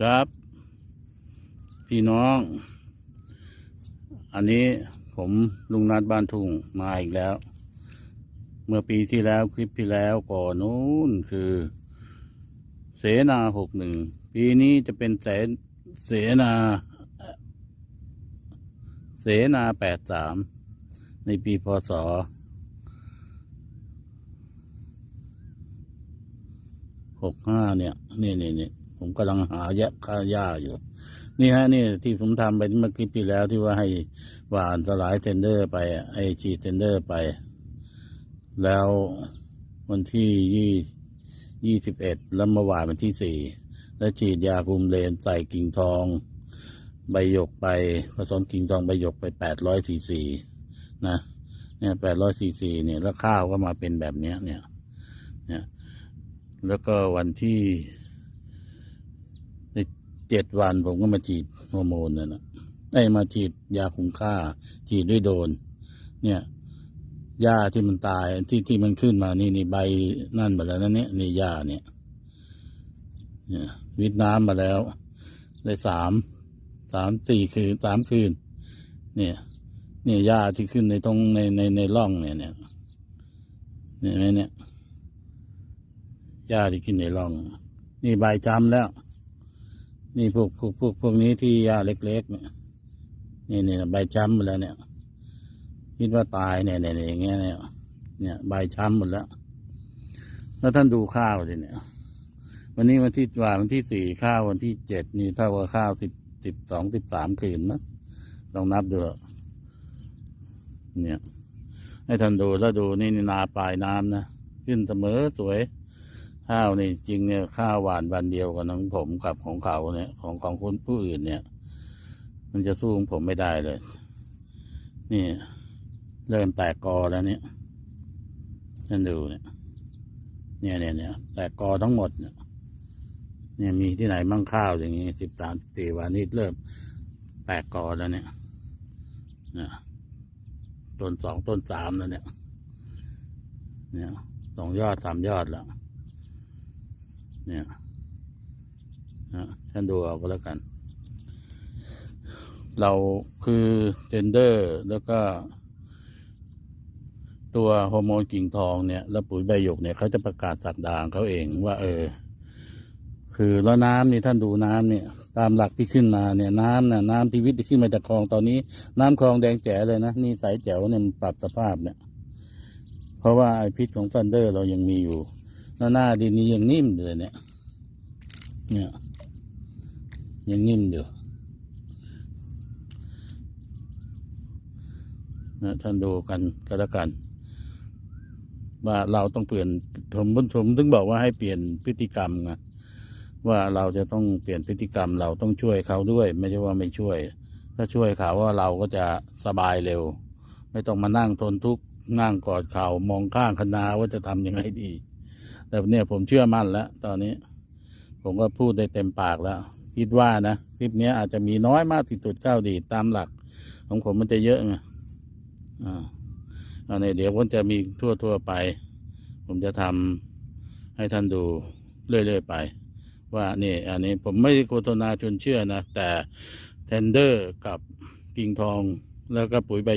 ครับ พี่น้อง อันนี้ผมลุงนัดบ้านทุ่งมาอีกแล้ว เมื่อปีที่แล้วคลิปที่แล้วก่อนนู้นคือ เสนาหกหนึ่งปีนี้จะเป็นแสนเสนา เสนาแปดสามในปีพศหกห้าเนี่ย นี่นี่นี่ ผมกำลังหาแยะค่าหญ้าอยู่ นี่ฮะนี่ที่ผมทำไปเมื่อคลิปที่แล้วที่ว่าให้หวานสลายเทนเดอร์ไปไอฉีดเทนเดอร์ไป แล้ววันที่ยี่ยี่สิบเอ็ดแล้วมื่อวานวันที่สี่แล้วฉีดยาคุมเลนใส่กิ่งทอง ใบหยกไปผสมกิ่งทองใบหยกไปแปดร้อยสี่สี่นะเนี่ยแปดร้อยสี่สี่เนี่ยแล้วข้าวก็มาเป็นแบบเนี้ยเนี่ย เนี่ย แล้วก็วันที่ เจ็ดวันผมก็มาฉีดฮอร์โมนนั่นนะไอ้มาฉีดยาคุมค่าฉีดด้วยโดน เนี่ยหญ้าที่มันตายที่ที่มันขึ้นมานี่นี่ใบนั่นมาแล้วนะเนี่ยนี่หญ้าเนี่ย เนี่ยวิดน้ำมาแล้ว ได้สามสามสี่คืนสามคืน เนี่ย เนี่ยหญ้าที่ขึ้นในตรงในในในร่องเนี่ยเนี่ยเนี่ยเนี่ยเนี่ยหญ้าที่ขึ้นในร่อง นี่ใบจำแล้ว นี่พวกพวกพวกพวกนี้ที่หญ้าเล็กๆเนี่ยนี่เนี่ยใบช้ำหมดแล้วเนี่ยคิดว่าตายเนี่ยเนี่ยอย่างเงี้ยเนี่ยเนี่ยใบช้ำหมดแล้ว แล้วท่านดูข้าวสิเนี่ย วันนี้วันที่ว่าวันที่สี่ข้าววันที่เจ็ดนี่เท่ากับข้าวสิบสิบสองสิบสามคืนนะลองนับดูเนี่ย ให้ท่านดูแล้วดูนี่นี่นาปลายน้ำนะขึ้นเสมอสวย ข้าวนี่จริงเนี่ยข้าวหวานวันเดียวกับของผมกับของเขาเนี่ย ของของคนผู้อื่นเนี่ย มันจะสู้ของผมไม่ได้เลย นี่ เริ่มแตกกอแล้วเนี่ยท่านดูเนี่ยเนี่ยเนี่ยเนี่ยแตกกอทั้งหมดเนี่ยเนี่ยมีที่ไหนมั่งข้าวอย่างงี้สิบสามสี่วันนี้เริ่มแตกกอแล้วเนี่ยเนี่ยต้นสองต้นสามแล้วเนี่ย เนี่ยสองยอดสามยอดแล้ว เนี่ยนะท่านดูเอาก็แล้วกัน เราคือเทนเดอร์แล้วก็ ตัวฮอร์โมนกิ่งทองเนี่ย แล้วปุ๋ยใบหยกเนี่ยเขาจะประกาศสักดางเขาเองว่า เออ คือแล้วน้ำนี่ท่านดูน้ำเนี่ยตามหลักที่ขึ้นมาเนี่ยน้ำน่ะน้ำที่วิทย์ที่ขึ้นมาจากคลองตอนนี้ น้ำคลองแดงแจ๋เลยนะนี่ใสแจ๋วเนี่ยมันปรับสภาพเนี่ย เพราะว่าไอพิษของซันเดอร์เรายังมีอยู่ แล้วหน้าดินนี้ยังนิ่มอยู่เลยเนี่ย เนี่ย ยังนิ่มอยู่นะท่านดูกันก็แล้วกัน ว่าเราต้องเปลี่ยนผมผมถึงบอกว่าให้เปลี่ยนพฤติกรรมไงว่าเราจะต้องเปลี่ยนพฤติกรรมเราต้องช่วยเขาด้วย ไม่ใช่ว่าไม่ช่วย ถ้าช่วยเขาว่าเราก็จะสบายเร็ว ไม่ต้องมานั่งทนทุกข์นั่งกอดเข่ามองข้างคณาว่าจะทำยังไงดี แต่เนี่ยผมเชื่อมั่นแล้ว ตอนนี้ ผมก็พูดได้เต็มปากแล้ว คิดว่านะคลิปนี้อาจจะมีน้อยมากที่สุดเก้าดีตามหลัก ของผมมันจะเยอะไงอ่าอันนี้เดี๋ยวผมจะมีทั่วทั่วไป ผมจะทำให้ท่านดูเรื่อยๆไป ว่านี่อันนี้ผมไม่โฆษณาชวนเชื่อนะ แต่เทนเดอร์กับกิ่งทองแล้วก็ปุ๋ยใบ